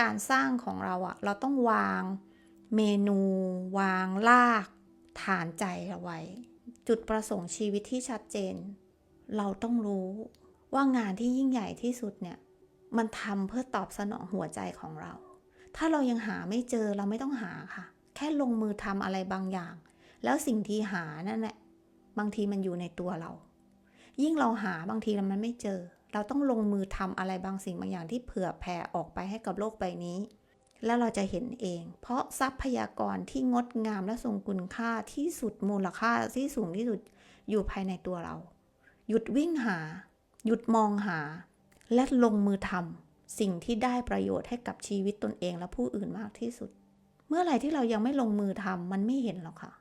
การสร้างของเราอะเราต้องวางเมนู วางลากฐานใจเอาไว้ จุดประสงค์ชีวิตที่ชัดเจน เราต้องรู้ว่างานที่ยิ่งใหญ่ที่สุดเนี่ย มันทำเพื่อตอบสนองหัวใจของเรา ถ้าเรายังหาไม่เจอเราไม่ต้องหาค่ะ แค่ลงมือทำอะไรบางอย่าง แล้วสิ่งที่หานั่นแหละบางทีมันอยู่ในตัวเรา ยิ่งเราหาบางทีมันไม่เจอ เราต้องลงมือทำอะไรบางสิ่งบางอย่างที่เผื่อแผ่ออกไปให้กับโลกใบนี้ แล้วเราจะเห็นเอง เพราะทรัพยากรที่งดงามและทรงคุณค่าที่สุดมูลค่าที่สูงที่สุดอยู่ภายในตัวเรา หยุดวิ่งหา หยุดมองหา และลงมือทำสิ่งที่ได้ประโยชน์ให้กับชีวิตตนเองและผู้อื่นมากที่สุด เมื่อไหร่ที่เรายังไม่ลงมือทำมันไม่เห็นหรอกค่ะ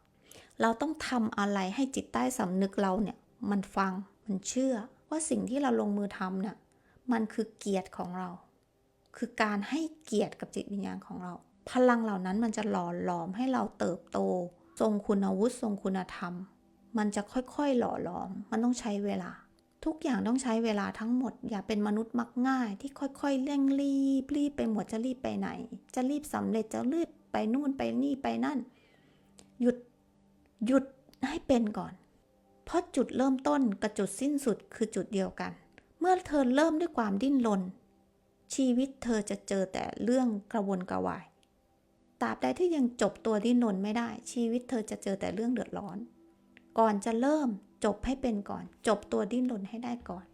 เราต้องทำอะไรให้จิตใต้สำนึกเราเนี่ย มันฟังมันเชื่อ ว่าสิ่งที่เราลงมือทำเนี่ยมันคือเกียรติของเรา คือการให้เกียรติกับจิตวิญญาณของเรา พลังเหล่านั้นมันจะหล่อหลอมให้เราเติบโต ทรงคุณวุฒิทรงคุณธรรม มันจะค่อยๆหล่อหลอม มันต้องใช้เวลา ทุกอย่างต้องใช้เวลาทั้งหมด อย่าเป็นมนุษย์มักง่าย ที่ค่อยๆเร่งรีบรีบไปหมดจะรีบไปไหน จะรีบสำเร็จจะรีบไปนู่นไปนี่ไปนั่น หยุดหยุดให้เป็นก่อน เพราะจุดเริ่มต้นกับจุดสิ้นสุดคือจุดเดียวกัน เมื่อเธอเริ่มด้วยความดิ้นรนชีวิตเธอจะเจอแต่เรื่องกระวนกระวายตราบใดที่ยังจบตัวดิ้นรนไม่ได้ ชีวิตเธอจะเจอแต่เรื่องเดือดร้อน ก่อนจะเริ่มจบให้เป็นก่อน จบตัวดิ้นรนให้ได้ก่อน